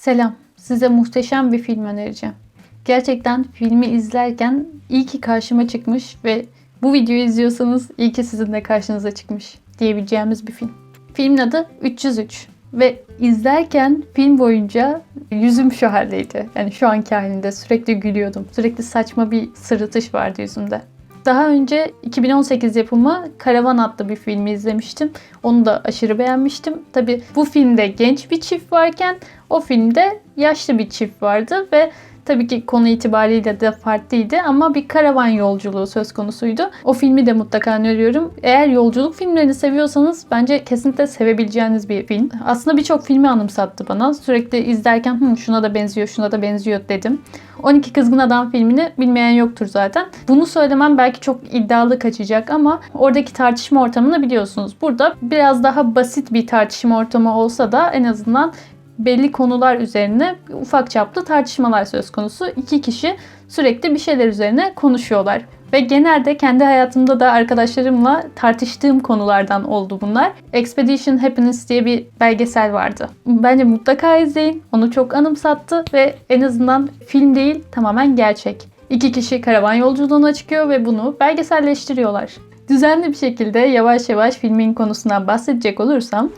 Selam. Size muhteşem bir film önereceğim. Gerçekten filmi izlerken iyi ki karşıma çıkmış ve bu videoyu izliyorsanız iyi ki sizin de karşınıza çıkmış diyebileceğimiz bir film. Filmin adı 303 ve izlerken film boyunca yüzüm şu haldeydi. Yani şu anki halinde sürekli gülüyordum. Sürekli saçma bir sırıtış vardı yüzümde. Daha önce 2018 yapımı Karavan adlı bir filmi izlemiştim. Onu da aşırı beğenmiştim. Tabi bu filmde genç bir çift varken o filmde yaşlı bir çift vardı ve tabii ki konu itibariyle de farklıydı ama bir karavan yolculuğu söz konusuydu. O filmi de mutlaka öneriyorum. Eğer yolculuk filmlerini seviyorsanız bence kesinlikle sevebileceğiniz bir film. Aslında birçok filmi anımsattı bana. Sürekli izlerken Hı, şuna da benziyor, şuna da benziyor dedim. 12 Kızgın Adam filmini bilmeyen yoktur zaten. Bunu söylemem belki çok iddialı kaçacak ama oradaki tartışma ortamını biliyorsunuz. Burada biraz daha basit bir tartışma ortamı olsa da en azından belli konular üzerine ufak çaplı tartışmalar söz konusu. İki kişi sürekli bir şeyler üzerine konuşuyorlar. Ve genelde kendi hayatımda da arkadaşlarımla tartıştığım konulardan oldu bunlar. Expedition Happiness diye bir belgesel vardı. Bence mutlaka izleyin. Onu çok anımsattı ve en azından film değil tamamen gerçek. İki kişi karavan yolculuğuna çıkıyor ve bunu belgeselleştiriyorlar. Düzenli bir şekilde yavaş yavaş filmin konusundan bahsedecek olursam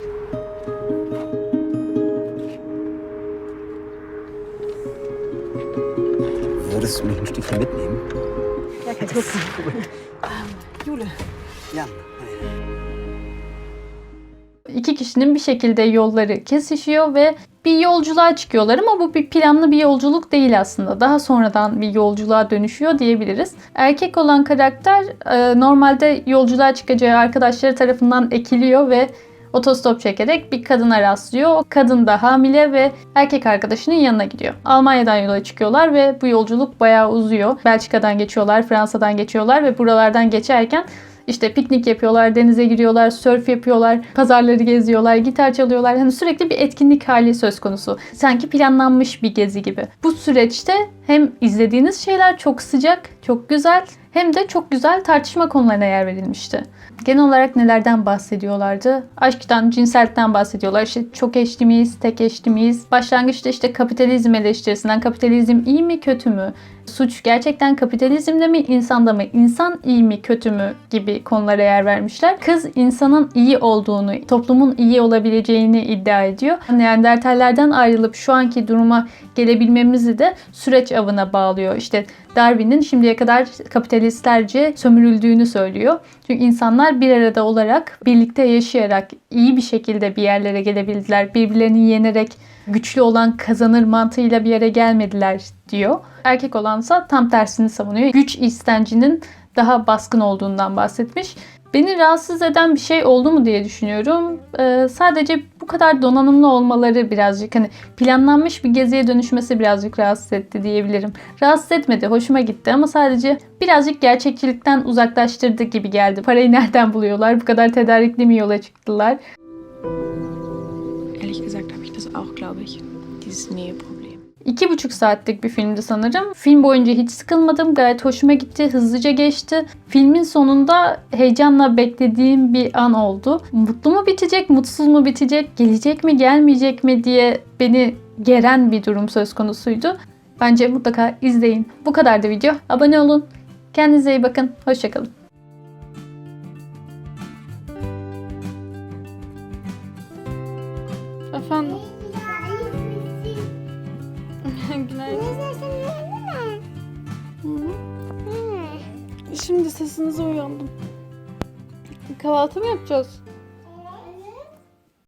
Würdest du mich ein Stückchen mitnehmen? Ja, kannst du gucken. Jule. Ja. İki kişinin bir şekilde yolları kesişiyor ve bir yolculuğa çıkıyorlar ama bu bir planlı bir yolculuk değil aslında. Daha sonradan bir yolculuğa dönüşüyor diyebiliriz. Erkek olan karakter e, normalde yolculuğa çıkacağı arkadaşları tarafından ekiliyor ve otostop çekerek bir kadına rastlıyor. O kadın da hamile ve erkek arkadaşının yanına gidiyor. Almanya'dan yola çıkıyorlar ve bu yolculuk bayağı uzuyor. Belçika'dan geçiyorlar, Fransa'dan geçiyorlar ve buralardan geçerken işte piknik yapıyorlar, denize giriyorlar, sörf yapıyorlar, pazarları geziyorlar, gitar çalıyorlar. Hani sürekli bir etkinlik hali söz konusu. Sanki planlanmış bir gezi gibi. Bu süreçte hem izlediğiniz şeyler çok sıcak, çok güzel hem de çok güzel tartışma konularına yer verilmişti. Genel olarak nelerden bahsediyorlardı? Aşktan, cinsellikten bahsediyorlar. İşte çok eşli miyiz, tek eşli miyiz? Başlangıçta işte kapitalizm eleştirisinden kapitalizm iyi mi, kötü mü? Suç gerçekten kapitalizmde mi, insanda mı? İnsan iyi mi, kötü mü gibi konulara yer vermişler. Kız insanın iyi olduğunu, toplumun iyi olabileceğini iddia ediyor. Neandertallerden ayrılıp şu anki duruma gelebilmemizi de süreç avına bağlıyor. İşte Darwin'in şimdiye kadar kapitalistlerce sömürüldüğünü söylüyor. Çünkü insanlar bir arada olarak, birlikte yaşayarak iyi bir şekilde bir yerlere gelebildiler. Birbirlerini yenerek güçlü olan kazanır mantığıyla bir yere gelmediler diyor. Erkek olansa tam tersini savunuyor. Güç istencinin daha baskın olduğundan bahsetmiş. Beni rahatsız eden bir şey oldu mu diye düşünüyorum. Ee, sadece bu kadar donanımlı olmaları birazcık hani planlanmış bir geziye dönüşmesi birazcık rahatsız etti diyebilirim. Rahatsız etmedi, hoşuma gitti ama sadece birazcık gerçekçilikten uzaklaştırdı gibi geldi. Parayı nereden buluyorlar? Bu kadar tedarikli mi yola çıktılar? Ehrlich gesagt habe ich das auch, glaube ich. Dieses Näheproblem. İki buçuk saatlik bir filmdi sanırım. Film boyunca hiç sıkılmadım. Gayet hoşuma gitti. Hızlıca geçti. Filmin sonunda heyecanla beklediğim bir an oldu. Mutlu mu bitecek, mutsuz mu bitecek, gelecek mi, gelmeyecek mi diye beni geren bir durum söz konusuydu. Bence mutlaka izleyin. Bu kadardı video. Abone olun. Kendinize iyi bakın. Hoşçakalın. Efendim? Şimdi sesinize uyandım. Kahvaltı mı yapacağız?